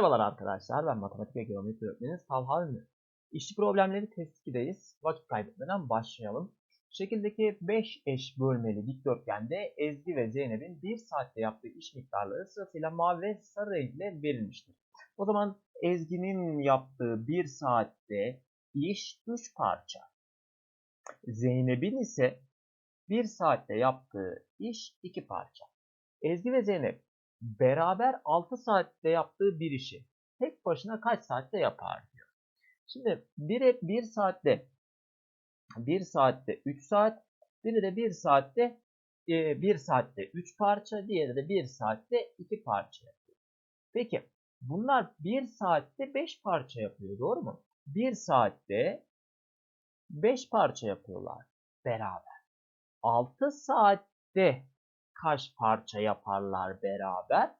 Merhabalar arkadaşlar, ben matematik ve geometri öğretmeniniz Talha Ünlü. İşçi problemleri test 2'deyiz. Vakit kaybetmeden başlayalım. Şekildeki 5 eş bölmeli dikdörtgende Ezgi ve Zeynep'in 1 saatte yaptığı iş miktarları sırasıyla mavi ve sarı renkle verilmiştir. O zaman Ezgi'nin yaptığı 1 saatte iş 3 parça. Zeynep'in ise 1 saatte yaptığı iş 2 parça. Ezgi ve Zeynep beraber 6 saatte yaptığı bir işi tek başına kaç saatte yapar diyor. Şimdi biri 1 saatte 1 saatte 3 saat, biri de 1 saatte 1 saatte 3 parça, diğeri de 1 saatte 2 parça yapıyor. Peki bunlar 1 saatte 5 parça yapıyor doğru mu? 1 saatte 5 parça yapıyorlar beraber. 6 saatte kaç parça yaparlar beraber?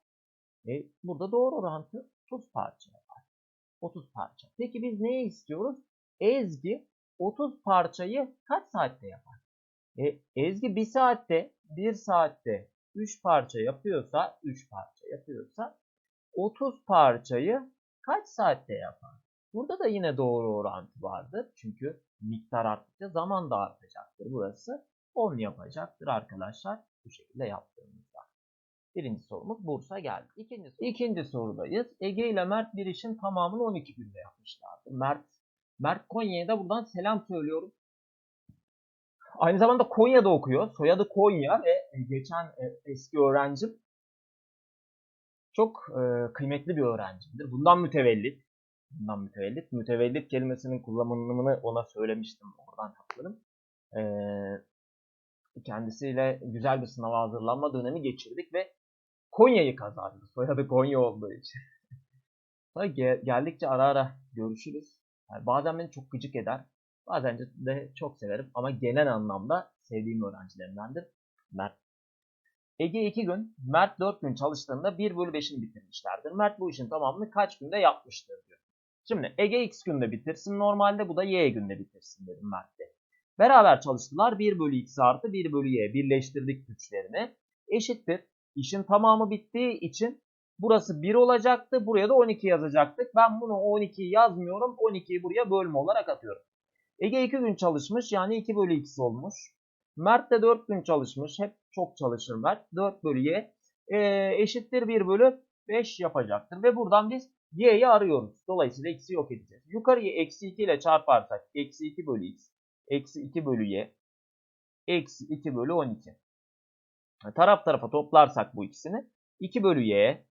E, burada doğru orantı 30 parça yapar. 30 parça. Peki biz neyi istiyoruz? Ezgi 30 parçayı kaç saatte yapar? E, Ezgi 1 saatte, 1 saatte 3 parça yapıyorsa, 3 parça yapıyorsa 30 parçayı kaç saatte yapar? Burada da yine doğru orantı vardır. Çünkü miktar arttıkça zaman da artacaktır. Burası 10 yapacaktır arkadaşlar bu şekilde yaptığımızda. Birinci sorumuz Bursa geldi. İkinci, soru. İkinci sorudayız. Ege ile Mert bir işin tamamını 12 günde yapmışlardı. Mert Mert Konya'ya da buradan selam söylüyorum. Aynı zamanda Konya'da okuyor. Soyadı Konya ve geçen e, eski öğrencim çok e, kıymetli bir öğrencimdir. Bundan mütevellit. Bundan mütevellit. Mütevellit kelimesinin kullanımını ona söylemiştim. Oradan hatırladım. E, kendisiyle güzel bir sınava hazırlanma dönemi geçirdik ve Konya'yı kazandı. Soyadı Konya olduğu için. Tabii geldikçe ara ara görüşürüz. Yani bazen beni çok gıcık eder. Bazen de çok severim ama genel anlamda sevdiğim öğrencilerimdendir. Mert. Ege 2 gün, Mert 4 gün çalıştığında 1 bölü 5'ini bitirmişlerdir. Mert bu işin tamamını kaç günde yapmıştır diyor. Şimdi Ege x günde bitirsin normalde bu da y günde bitirsin dedim Mert'te. Beraber çalıştılar. 1 bölü x artı 1 bölü y birleştirdik güçlerini. Eşittir. İşin tamamı bittiği için burası 1 olacaktı. Buraya da 12 yazacaktık. Ben bunu 12'yi yazmıyorum. 12'yi buraya bölme olarak atıyorum. Ege 2 gün çalışmış. Yani 2 bölü x olmuş. Mert de 4 gün çalışmış. Hep çok çalışır Mert. 4 bölü y e, eşittir 1 bölü 5 yapacaktır. Ve buradan biz y'yi arıyoruz. Dolayısıyla x'i yok edeceğiz. Yukarıyı eksi 2 ile çarparsak eksi 2 bölü x eksi 2 bölü y eksi 2 bölü 12. Taraf tarafa toplarsak bu ikisini 2 bölü y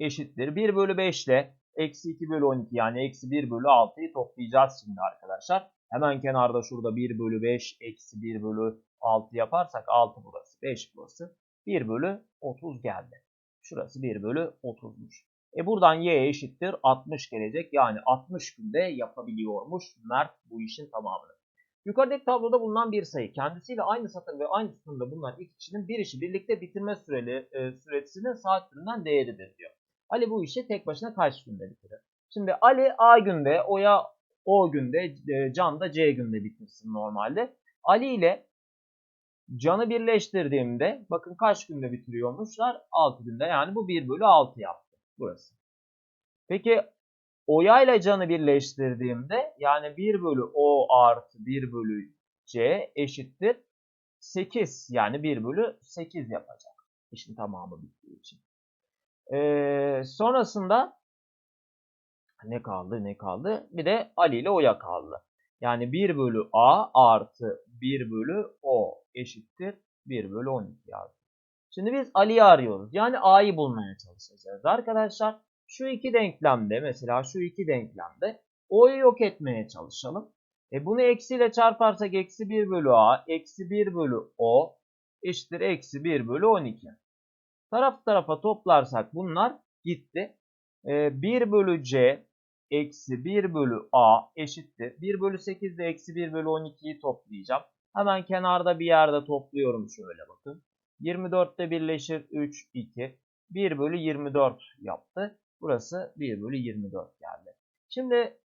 eşittir. 1 bölü 5 ile eksi 2 bölü 12 yani eksi 1 bölü 6'yı toplayacağız şimdi arkadaşlar. Hemen kenarda şurada 1 bölü 5 eksi 1 bölü 6 yaparsak 6 burası 5 burası 1 bölü 30 geldi. Şurası 1 bölü 30'muş. E buradan y eşittir 60 gelecek. Yani 60 günde yapabiliyormuş Mert bu işin tamamını. Yukarıdaki tabloda bulunan bir sayı kendisiyle aynı satır ve aynı sütunda bulunan iki kişinin bir işi birlikte bitirme süreli e, süresinin saat türünden değeridir diyor. Ali bu işi tek başına kaç günde bitirir? Şimdi Ali A günde, Oya O günde, e, Can da C günde bitirsin normalde. Ali ile Can'ı birleştirdiğimde bakın kaç günde bitiriyormuşlar? 6 günde yani bu 1 bölü 6 yaptı burası. Peki Oya ile Can'ı birleştirdiğimde yani 1 bölü O artı 1 bölü C eşittir 8 yani 1 bölü 8 yapacak. İşin tamamı bittiği için. Ee, sonrasında ne kaldı ne kaldı? Bir de Ali ile Oya kaldı. Yani 1 bölü A artı 1 bölü O eşittir 1 bölü 12 yazdı. Şimdi biz Ali'yi arıyoruz. Yani A'yı bulmaya çalışacağız arkadaşlar. Şu iki denklemde mesela şu iki denklemde O'yu yok etmeye çalışalım. E bunu eksiyle çarparsak eksi 1 bölü A eksi 1 bölü O eşittir eksi 1 bölü 12. Taraf tarafa toplarsak bunlar gitti. E, 1 bölü C eksi 1 bölü A eşittir. 1 bölü 8 ile eksi 1 bölü 12'yi toplayacağım. Hemen kenarda bir yerde topluyorum şöyle bakın. 24'te birleşir 3, 2. 1 bölü 24 yaptı. Burası 1 bölü 24 geldi. Şimdi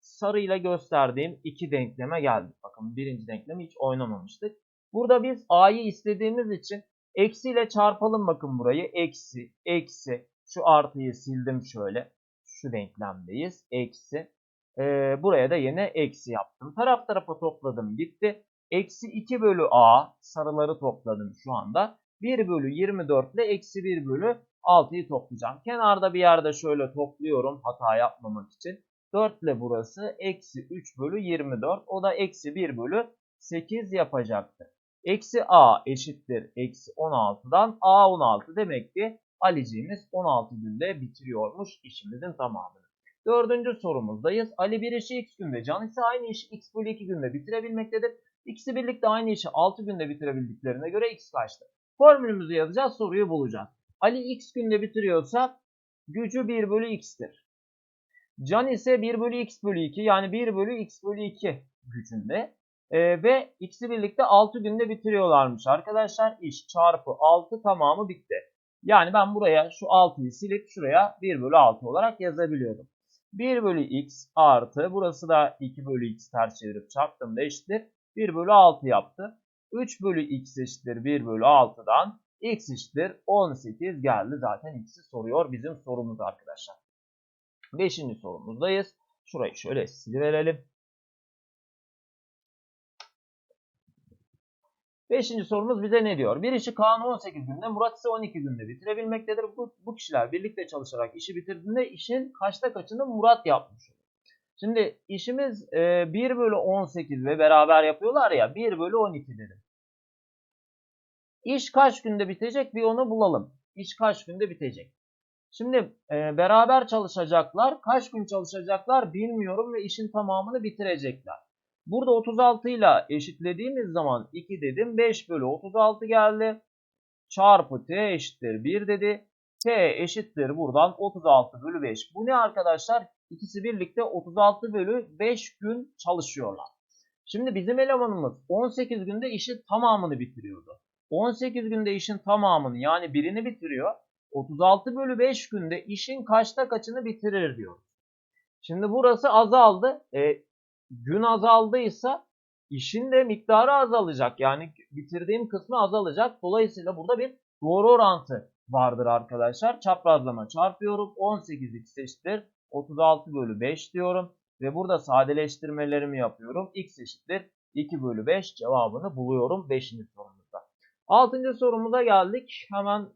sarıyla gösterdiğim iki denkleme geldik. Bakın birinci denklemi hiç oynamamıştık. Burada biz a'yı istediğimiz için eksiyle çarpalım bakın burayı. Eksi, eksi. Şu artıyı sildim şöyle. Şu denklemdeyiz. Eksi. Ee, buraya da yine eksi yaptım. Taraf tarafa topladım gitti. Eksi 2 bölü a sarıları topladım şu anda. 1 bölü 24 ile eksi 1 bölü 6'yı toplayacağım. Kenarda bir yerde şöyle topluyorum hata yapmamak için. 4 ile burası eksi 3 bölü 24. O da eksi 1 bölü 8 yapacaktır. Eksi a eşittir eksi 16'dan a 16 demek ki Aliciğimiz 16 günde bitiriyormuş işimizin tamamını. Dördüncü sorumuzdayız. Ali bir işi x günde, Can ise aynı işi x bölü 2 günde bitirebilmektedir. İkisi birlikte aynı işi 6 günde bitirebildiklerine göre x kaçtır? Formülümüzü yazacağız, soruyu bulacağız. Ali x günde bitiriyorsa gücü 1 bölü x'tir. Can ise 1 bölü x bölü 2 yani 1 bölü x bölü 2 gücünde. Ee, ve ikisi birlikte 6 günde bitiriyorlarmış arkadaşlar. İş çarpı 6 tamamı bitti. Yani ben buraya şu 6'yı silip şuraya 1 bölü 6 olarak yazabiliyorum. 1 bölü x artı burası da 2 bölü x ters çevirip çarptığımda eşittir. 1 bölü 6 yaptı. 3 bölü x eşittir 1 bölü 6'dan x eşittir 18 geldi. Zaten x'i soruyor bizim sorumuz arkadaşlar. Beşinci sorumuzdayız. Şurayı şöyle siliverelim. Beşinci sorumuz bize ne diyor? Bir işi Kaan 18 günde, Murat ise 12 günde bitirebilmektedir. Bu, bu kişiler birlikte çalışarak işi bitirdiğinde işin kaçta kaçını Murat yapmış olur. Şimdi işimiz e, 1 bölü 18 ve beraber yapıyorlar ya 1 bölü 12 dedim. İş kaç günde bitecek bir onu bulalım. İş kaç günde bitecek. Şimdi e, beraber çalışacaklar. Kaç gün çalışacaklar bilmiyorum ve işin tamamını bitirecekler. Burada 36 ile eşitlediğimiz zaman 2 dedim. 5 bölü 36 geldi. Çarpı t eşittir 1 dedi. t eşittir buradan 36 bölü 5. Bu ne arkadaşlar? İkisi birlikte 36 bölü 5 gün çalışıyorlar. Şimdi bizim elemanımız 18 günde işin tamamını bitiriyordu. 18 günde işin tamamını yani birini bitiriyor. 36 bölü 5 günde işin kaçta kaçını bitirir diyor. Şimdi burası azaldı. E, gün azaldıysa işin de miktarı azalacak. Yani bitirdiğim kısmı azalacak. Dolayısıyla burada bir doğru orantı vardır arkadaşlar. Çaprazlama çarpıyorum. 18x eşittir 36 bölü 5 diyorum. Ve burada sadeleştirmelerimi yapıyorum. x eşittir 2 bölü 5 cevabını buluyorum 5. sorumuzda. 6. sorumuza geldik. Hemen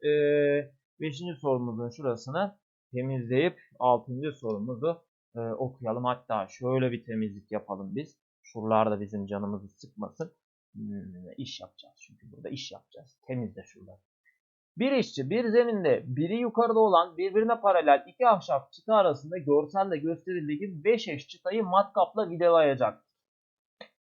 5. E, sorumuzun şurasını temizleyip 6. sorumuzu e, okuyalım. Hatta şöyle bir temizlik yapalım biz. Şuralar da bizim canımızı sıkmasın. Hmm, iş yapacağız çünkü burada iş yapacağız. Temizle şuraları. Bir işçi bir zeminde biri yukarıda olan birbirine paralel iki ahşap çıta arasında görselde gösterildiği gibi 5 eş çıtayı matkapla vidalayacak.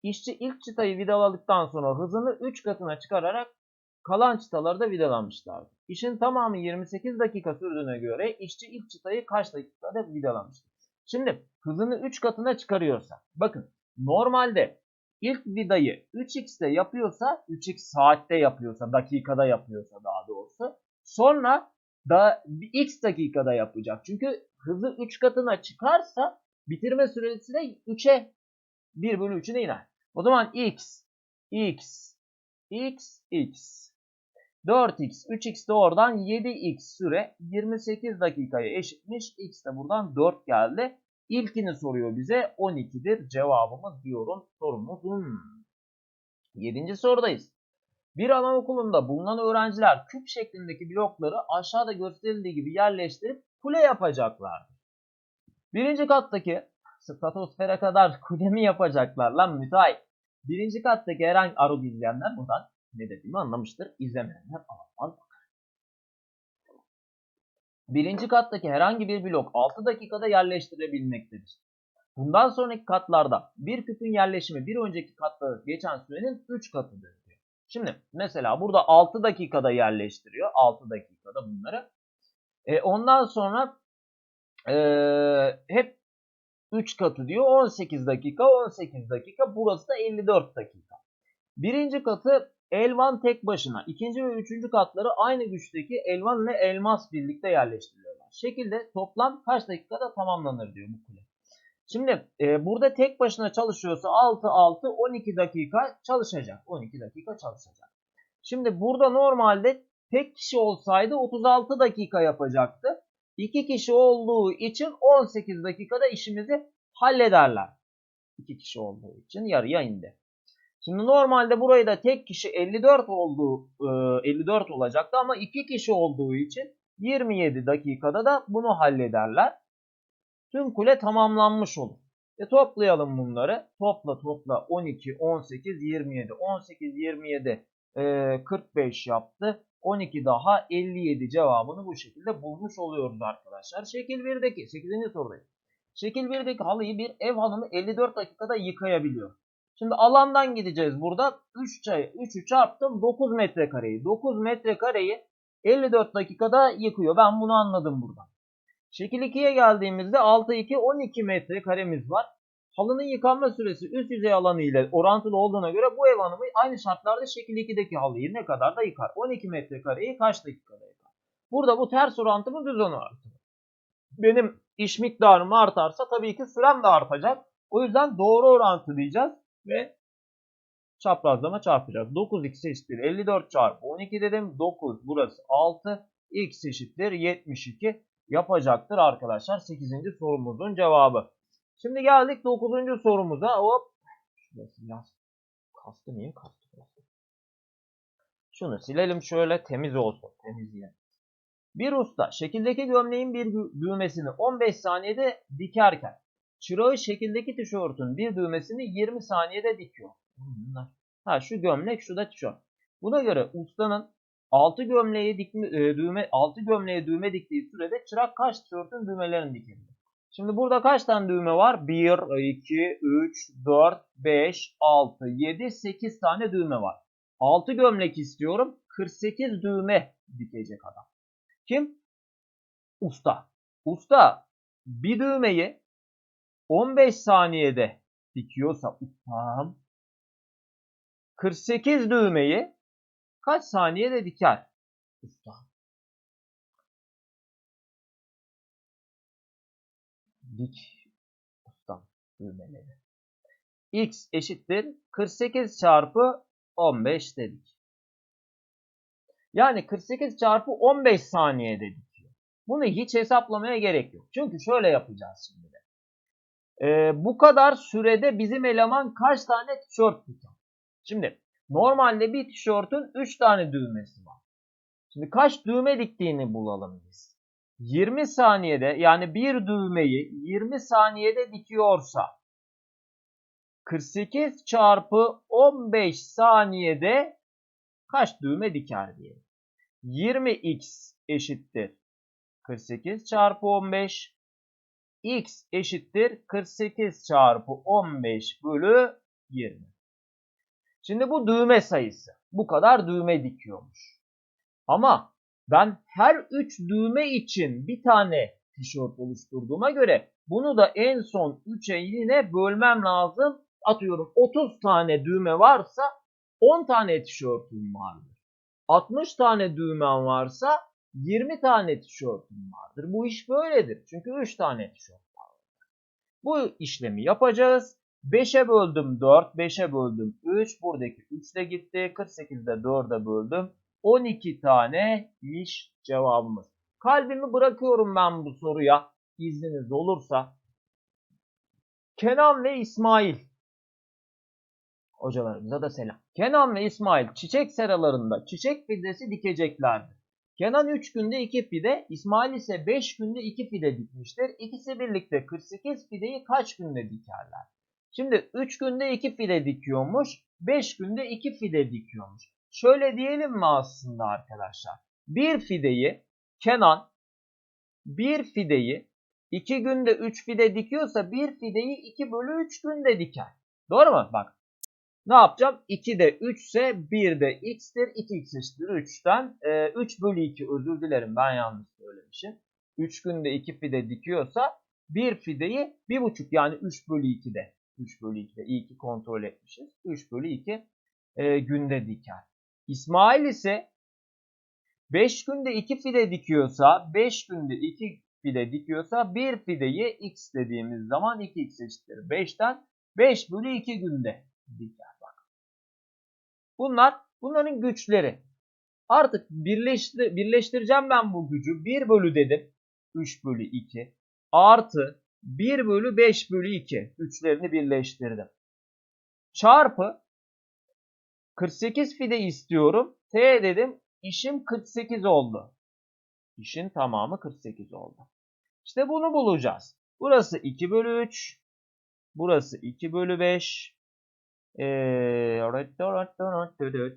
İşçi ilk çıtayı vidaladıktan sonra hızını 3 katına çıkararak kalan çıtaları da vidalamışlardı. İşin tamamı 28 dakika sürdüğüne göre işçi ilk çıtayı kaç dakikada vidalamıştır? Şimdi hızını 3 katına çıkarıyorsa bakın normalde ilk vidayı 3x'te yapıyorsa 3x saatte yapıyorsa dakikada yapıyorsa daha doğrusu sonra da x dakikada yapacak. Çünkü hızı 3 katına çıkarsa bitirme süresi de 3'e 1 bölü 3'üne iner. O zaman x x x x 4x 3x de oradan 7x süre 28 dakikaya eşitmiş. X de buradan 4 geldi. İlkini soruyor bize 12'dir cevabımız diyorum sorumuzun. 7. sorudayız. Bir anaokulunda bulunan öğrenciler küp şeklindeki blokları aşağıda gösterildiği gibi yerleştirip kule yapacaklardır. Birinci kattaki stratosfere kadar kule mi yapacaklar lan müteahhit? Birinci kattaki herhangi aruz izleyenler buradan ne dediğimi anlamıştır. İzlemeyenler aman birinci kattaki herhangi bir blok 6 dakikada yerleştirilebilmektedir. Bundan sonraki katlarda bir küpün yerleşimi bir önceki katta geçen sürenin 3 katıdır diyor. Şimdi mesela burada 6 dakikada yerleştiriyor. 6 dakikada bunları. E, ondan sonra e, hep 3 katı diyor. 18 dakika 18 dakika. Burası da 54 dakika. Birinci katı Elvan tek başına. ikinci ve üçüncü katları aynı güçteki elvan ile elmas birlikte yerleştiriliyorlar. Şekilde toplam kaç dakikada tamamlanır diyor bu kule. Şimdi e, burada tek başına çalışıyorsa 6 6 12 dakika çalışacak. 12 dakika çalışacak. Şimdi burada normalde tek kişi olsaydı 36 dakika yapacaktı. 2 kişi olduğu için 18 dakikada işimizi hallederler. 2 kişi olduğu için yarıya indi. Şimdi normalde burayı da tek kişi 54 olduğu e, 54 olacaktı ama 2 kişi olduğu için 27 dakikada da bunu hallederler. Tüm kule tamamlanmış olur. E toplayalım bunları. Topla topla 12, 18, 27. 18, 27 e, 45 yaptı. 12 daha 57 cevabını bu şekilde bulmuş oluyoruz arkadaşlar. Şekil 1'deki 8. sorudayız. Şekil 1'deki halıyı bir ev hanımı 54 dakikada yıkayabiliyor. Şimdi alandan gideceğiz burada. 3 çay 3'ü çarptım 9 metrekareyi. 9 metrekareyi 54 dakikada yıkıyor. Ben bunu anladım buradan. Şekil 2'ye geldiğimizde 6 2 12 metrekaremiz var. Halının yıkanma süresi üst yüzey alanı ile orantılı olduğuna göre bu ev hanımı aynı şartlarda şekil 2'deki halıyı ne kadar da yıkar? 12 metrekareyi kaç dakikada yıkar? Burada bu ters orantı düz orantı mı? Benim iş miktarım artarsa tabii ki sürem de artacak. O yüzden doğru orantı diyeceğiz ve çaprazlama çarpacağız. 9x eşittir 54 çarpı 12 dedim. 9 burası 6. x eşittir 72 yapacaktır arkadaşlar. 8. sorumuzun cevabı. Şimdi geldik 9. sorumuza. Hop. Şurası biraz kastı niye kastı? Şunu silelim şöyle temiz olsun. Temizleyelim. Bir usta şekildeki gömleğin bir dü- düğmesini 15 saniyede dikerken çırağı şekildeki tişörtün bir düğmesini 20 saniyede dikiyor. Ha şu gömlek şu da tişört. Buna göre ustanın 6 gömleği dikme, e, düğme 6 gömleğe düğme diktiği sürede çırak kaç tişörtün düğmelerini dikebilir? Şimdi burada kaç tane düğme var? 1, 2, 3, 4, 5, 6, 7, 8 tane düğme var. 6 gömlek istiyorum. 48 düğme dikecek adam. Kim? Usta. Usta bir düğmeyi 15 saniyede dikiyorsa ustam 48 düğmeyi kaç saniyede diker? Usta. Dik ustam düğmeleri. X eşittir 48 çarpı 15 dedik. Yani 48 çarpı 15 saniyede dikiyor. Bunu hiç hesaplamaya gerek yok. Çünkü şöyle yapacağız şimdi Ee, bu kadar sürede bizim eleman kaç tane tişört diker? Şimdi normalde bir tişörtün 3 tane düğmesi var. Şimdi kaç düğme diktiğini bulalım biz. 20 saniyede yani bir düğmeyi 20 saniyede dikiyorsa 48 çarpı 15 saniyede kaç düğme diker diyelim. 20x eşittir 48 çarpı 15 x eşittir 48 çarpı 15 bölü 20. Şimdi bu düğme sayısı. Bu kadar düğme dikiyormuş. Ama ben her 3 düğme için bir tane tişört oluşturduğuma göre bunu da en son 3'e yine bölmem lazım. Atıyorum 30 tane düğme varsa 10 tane tişörtüm vardır. 60 tane düğmen varsa 20 tane tişörtüm vardır. Bu iş böyledir. Çünkü 3 tane tişört var. Bu işlemi yapacağız. 5'e böldüm 4, 5'e böldüm 3. Buradaki 3 de gitti. 48'de 4'e böldüm. 12 tane iş cevabımız. Kalbimi bırakıyorum ben bu soruya. İzniniz olursa. Kenan ve İsmail. Hocalarımıza da selam. Kenan ve İsmail çiçek seralarında çiçek fidesi dikeceklerdi. Kenan 3 günde 2 fide, İsmail ise 5 günde 2 fide dikmiştir. İkisi birlikte 48 fideyi kaç günde dikerler? Şimdi 3 günde 2 fide dikiyormuş, 5 günde 2 fide dikiyormuş. Şöyle diyelim mi aslında arkadaşlar? Bir fideyi Kenan bir fideyi 2 günde 3 fide dikiyorsa bir fideyi 2 bölü 3 günde diker. Doğru mu? Bak ne yapacağım? 2 de 3 ise 1 de x'tir. 2x eşittir 3'ten. E, 3 bölü 2 özür dilerim ben yanlış söylemişim. 3 günde 2 fide dikiyorsa bir fideyi 1,5 yani 3 bölü 2'de. 3 bölü 2'de iyi ki kontrol etmişiz. 3 bölü 2 e, günde diker. İsmail ise 5 günde 2 fide dikiyorsa 5 günde 2 fide dikiyorsa bir fideyi x dediğimiz zaman 2x eşittir 5'ten 5 bölü 2 günde diker. Bunlar bunların güçleri. Artık birleştir, birleştireceğim ben bu gücü. 1 bölü dedim. 3 bölü 2 artı 1 bölü 5 bölü 2. Üçlerini birleştirdim. Çarpı 48 fide istiyorum. T dedim. İşim 48 oldu. İşin tamamı 48 oldu. İşte bunu bulacağız. Burası 2 bölü 3. Burası 2 bölü 5. Ee,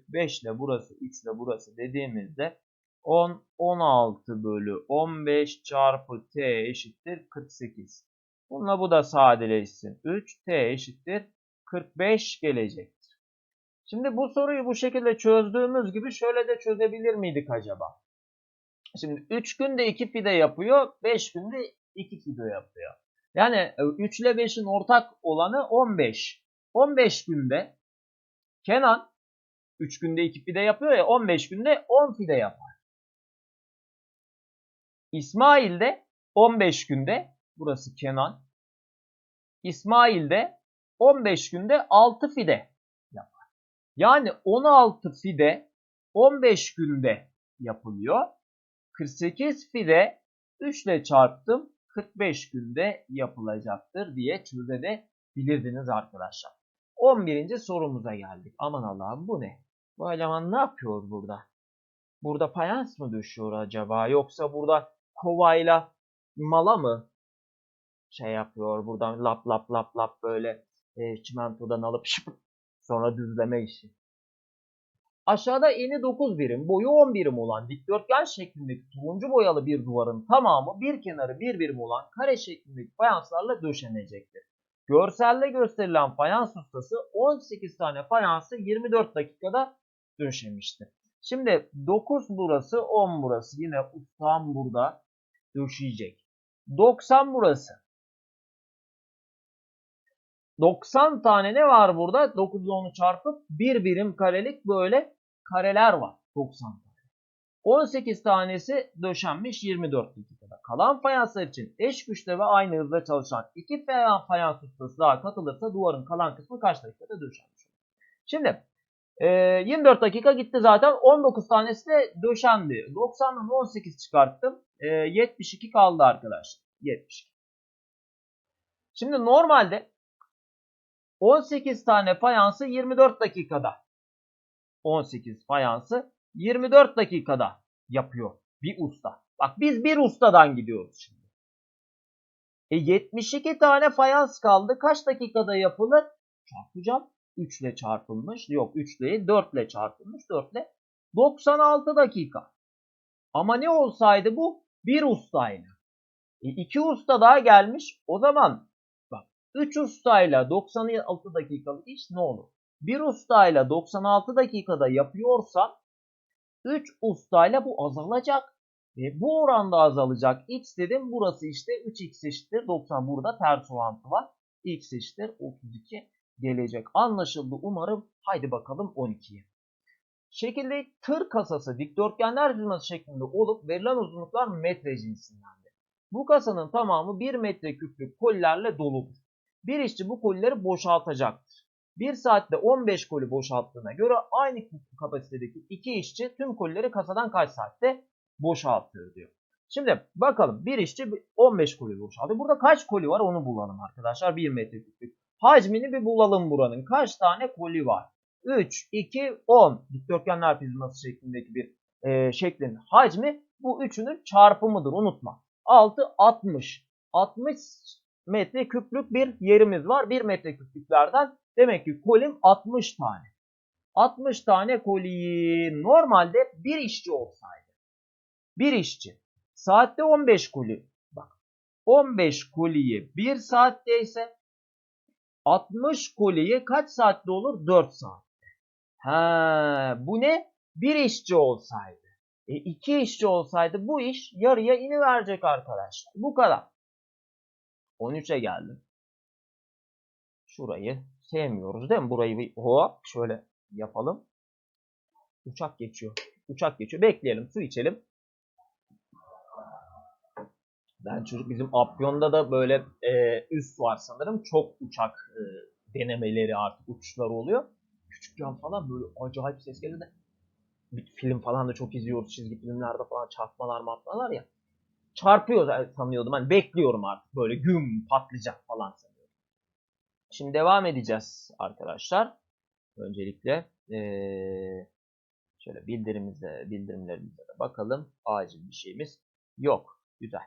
5 ile burası 3 ile burası dediğimizde 10, 16 bölü 15 çarpı t eşittir 48. Bununla bu da sadeleşsin. 3 t eşittir 45 gelecektir. Şimdi bu soruyu bu şekilde çözdüğümüz gibi şöyle de çözebilir miydik acaba? Şimdi 3 günde 2 pide yapıyor, 5 günde 2 pide yapıyor. Yani 3 ile 5'in ortak olanı 15. 15 günde Kenan 3 günde 2 pide yapıyor ya 15 günde 10 pide yapar. İsmail de 15 günde burası Kenan. İsmail de 15 günde 6 fide yapar. Yani 16 fide 15 günde yapılıyor. 48 fide 3 ile çarptım 45 günde yapılacaktır diye çözebilirdiniz arkadaşlar. 11. sorumuza geldik. Aman Allah'ım bu ne? Bu eleman ne yapıyor burada? Burada fayans mı düşüyor acaba? Yoksa burada kovayla mala mı şey yapıyor? Buradan lap lap lap lap böyle e, çimentodan alıp şıp, sonra düzleme işi. Aşağıda eni 9 birim, boyu 10 birim olan dikdörtgen şeklindeki turuncu boyalı bir duvarın tamamı bir kenarı 1 birim olan kare şeklindeki fayanslarla döşenecektir. Görselde gösterilen fayans ustası 18 tane fayansı 24 dakikada döşemiştir. Şimdi 9 burası 10 burası yine ustam burada döşeyecek. 90 burası. 90 tane ne var burada? 9 ile 10'u çarpıp bir birim karelik böyle kareler var. 90 tane. 18 tanesi döşenmiş 24 dakikada. Kalan fayanslar için eş güçte ve aynı hızda çalışan iki fayans ustası daha katılırsa duvarın kalan kısmı kaç dakikada döşenmiş olur? Şimdi e, 24 dakika gitti zaten 19 tanesi de döşendi. 90'dan 18 çıkarttım. E, 72 kaldı arkadaşlar. 72. Şimdi normalde 18 tane fayansı 24 dakikada 18 fayansı 24 dakikada yapıyor bir usta. Bak biz bir ustadan gidiyoruz şimdi. E 72 tane fayans kaldı. Kaç dakikada yapılır? Çarpacağım. 3 ile çarpılmış. Yok 3 değil 4 ile çarpılmış. 4 ile 96 dakika. Ama ne olsaydı bu? Bir ustayla. E, iki usta daha gelmiş. O zaman bak 3 ustayla 96 dakikalık iş ne olur? Bir ustayla 96 dakikada yapıyorsam 3 ustayla bu azalacak. E, bu oranda azalacak. X dedim burası işte 3x eşittir 90 burada ters orantı var. X eşittir 32 gelecek. Anlaşıldı umarım. Haydi bakalım 12'ye. Şekilde tır kasası dikdörtgenler firması şeklinde olup verilen uzunluklar metre cinsindendir. Bu kasanın tamamı 1 metre küplük kolilerle doludur. Bir işçi bu kolileri boşaltacaktır. 1 saatte 15 koli boşalttığına göre aynı kapasitedeki 2 işçi tüm kolileri kasadan kaç saatte boşaltır diyor. Şimdi bakalım bir işçi 15 koli boşaltıyor. Burada kaç koli var onu bulalım arkadaşlar. 1 metreküplük. Hacmini bir bulalım buranın. Kaç tane koli var? 3, 2, 10. Dikdörtgenler prizması şeklindeki bir e, şeklin hacmi bu üçünün çarpımıdır unutma. 6, 60. 60 metre küplük bir yerimiz var. 1 metre küplüklerden demek ki kolim 60 tane. 60 tane koliyi normalde bir işçi olsaydı. Bir işçi. Saatte 15 koli. Bak 15 koliyi 1 saatte ise 60 koliyi kaç saatte olur? 4 saatte. Ha, bu ne? Bir işçi olsaydı. E, iki işçi olsaydı bu iş yarıya iniverecek arkadaşlar. Bu kadar. 13'e geldim. Şurayı sevmiyoruz değil mi? Burayı bir hop şöyle yapalım. Uçak geçiyor. Uçak geçiyor. Bekleyelim. Su içelim. Ben çocuk bizim Afyon'da da böyle e, üst var sanırım. Çok uçak e, denemeleri artık uçuşları oluyor. Küçükken falan böyle acayip ses geldi de bir film falan da çok izliyoruz. Çizgi filmlerde falan çarpmalar matmalar ya. çarpıyor sanıyordum. Hani bekliyorum artık böyle güm patlayacak falan. Şimdi devam edeceğiz arkadaşlar. Öncelikle şöyle bildirimize, bildirimlerimize de bakalım. Acil bir şeyimiz yok. Güzel.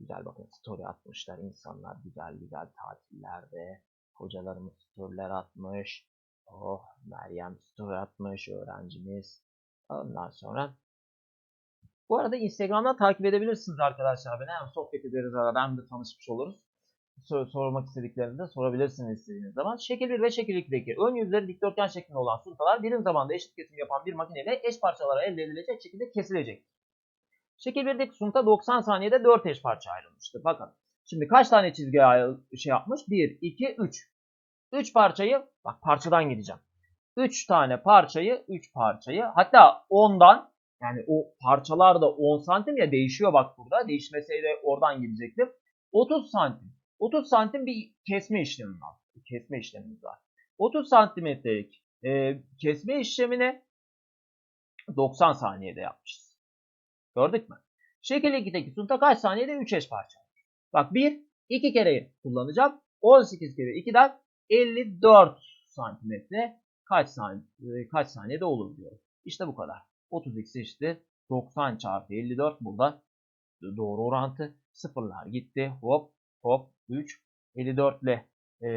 Güzel bakın story atmışlar insanlar güzel güzel tatillerde. Hocalarımız storyler atmış. Oh Meryem story atmış öğrencimiz. Ondan sonra bu arada Instagram'dan takip edebilirsiniz arkadaşlar beni. Hem sohbet ederiz arada hem de tanışmış oluruz. Sor sormak istediklerinizi de sorabilirsiniz istediğiniz zaman. Şekil 1 ve şekil 2'deki ön yüzleri dikdörtgen şeklinde olan suntalar birim zamanda eşit kesim yapan bir makineyle eş parçalara elde edilecek şekilde kesilecek. Şekil 1'deki sunta 90 saniyede 4 eş parça ayrılmıştır. Bakın. Şimdi kaç tane çizgi şey yapmış? 1, 2, 3. 3 parçayı, bak parçadan gideceğim. 3 tane parçayı, 3 parçayı hatta 10'dan yani o parçalar da 10 santim ya değişiyor bak burada. Değişmeseydi oradan gidecektim. 30 santim. 30 santim bir kesme işlemi var. Kesme işlemimiz var. 30 santimetrelik e, kesme işlemini 90 saniyede yapmışız. Gördük mü? Şekil 2'deki sunta kaç saniyede 3 eş parça? Bak 1, 2 kere kullanacağım. 18 kere 2'den 54 santimetre kaç saniye kaç saniyede olur diyor. İşte bu kadar. 30x eşittir 90 çarpı 54 burada doğru orantı. Sıfırlar gitti. Hop hop 3 54 ile e,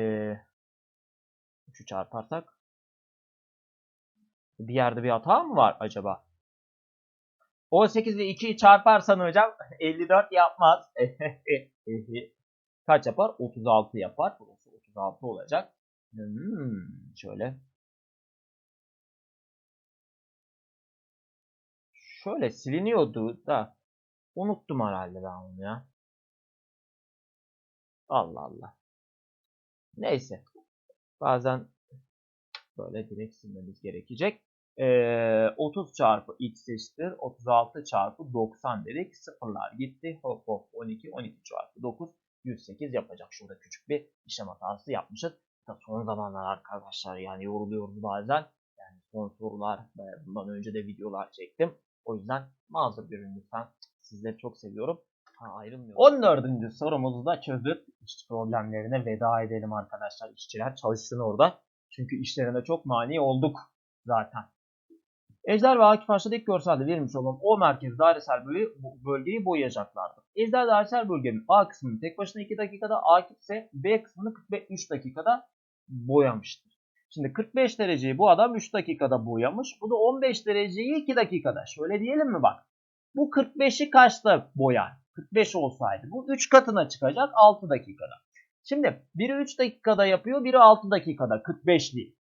3'ü çarparsak bir yerde bir hata mı var acaba? 18 ile 2'yi çarparsan hocam 54 yapmaz. Kaç yapar? 36 yapar. Burası 36 olacak. Hmm, şöyle. Şöyle siliniyordu da unuttum herhalde ben onu ya. Allah Allah. Neyse. Bazen böyle direkt silmemiz gerekecek. Ee, 30 çarpı x eşittir. 36 çarpı 90 dedik. Sıfırlar gitti. Hop hop 12. 12 çarpı 9. 108 yapacak. Şurada küçük bir işlem hatası yapmışız. Son zamanlar arkadaşlar yani yoruluyoruz bazen. Yani son sorular bundan önce de videolar çektim. O yüzden mazur görün lütfen. Sizleri çok seviyorum. Ha, ayrılmıyorum. 14. sorumuzu da çözüp işçi problemlerine veda edelim arkadaşlar. İşçiler çalışsın orada. Çünkü işlerine çok mani olduk zaten. Ejder ve Akif aşağıdaki görselde verilmiş olan o merkez dairesel bölgeyi boyayacaklardır. Ejder dairesel bölgenin A kısmını tek başına 2 dakikada, Akif ise B kısmını 43 dakikada boyamıştır. Şimdi 45 dereceyi bu adam 3 dakikada boyamış. Bu da 15 dereceyi 2 dakikada. Şöyle diyelim mi bak. Bu 45'i kaçta boyar? 45 olsaydı. Bu 3 katına çıkacak 6 dakikada. Şimdi biri 3 dakikada yapıyor, biri 6 dakikada 45'li.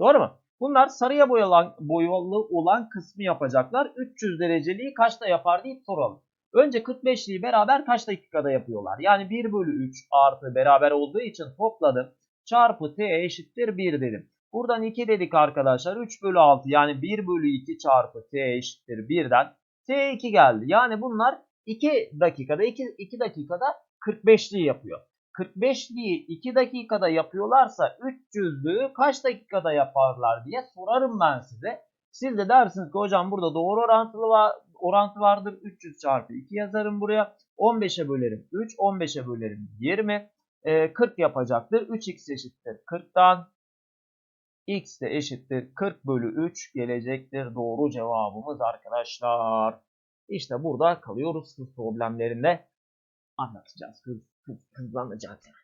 Doğru mu? Bunlar sarıya boyalan, boyalı olan kısmı yapacaklar. 300 dereceliği kaçta yapar deyip soralım. Önce 45'liği beraber kaç dakikada yapıyorlar? Yani 1 bölü 3 artı beraber olduğu için topladım. Çarpı t eşittir 1 dedim. Buradan 2 dedik arkadaşlar. 3 bölü 6 yani 1 bölü 2 çarpı t eşittir 1'den. t 2 geldi. Yani bunlar 2 dakikada 2, 2 dakikada 45'liği yapıyor. 45'liği 2 dakikada yapıyorlarsa 300'lüğü kaç dakikada yaparlar diye sorarım ben size. Siz de dersiniz ki hocam burada doğru orantılı var, orantı vardır. 300 çarpı 2 yazarım buraya. 15'e bölerim 3, 15'e bölerim 20. E, 40 yapacaktır. 3x eşittir 40'tan. x de eşittir 40 bölü 3 gelecektir. Doğru cevabımız arkadaşlar. İşte burada kalıyoruz hız problemlerinde anlatacağız. Hız, hız, hızlanacağız yani.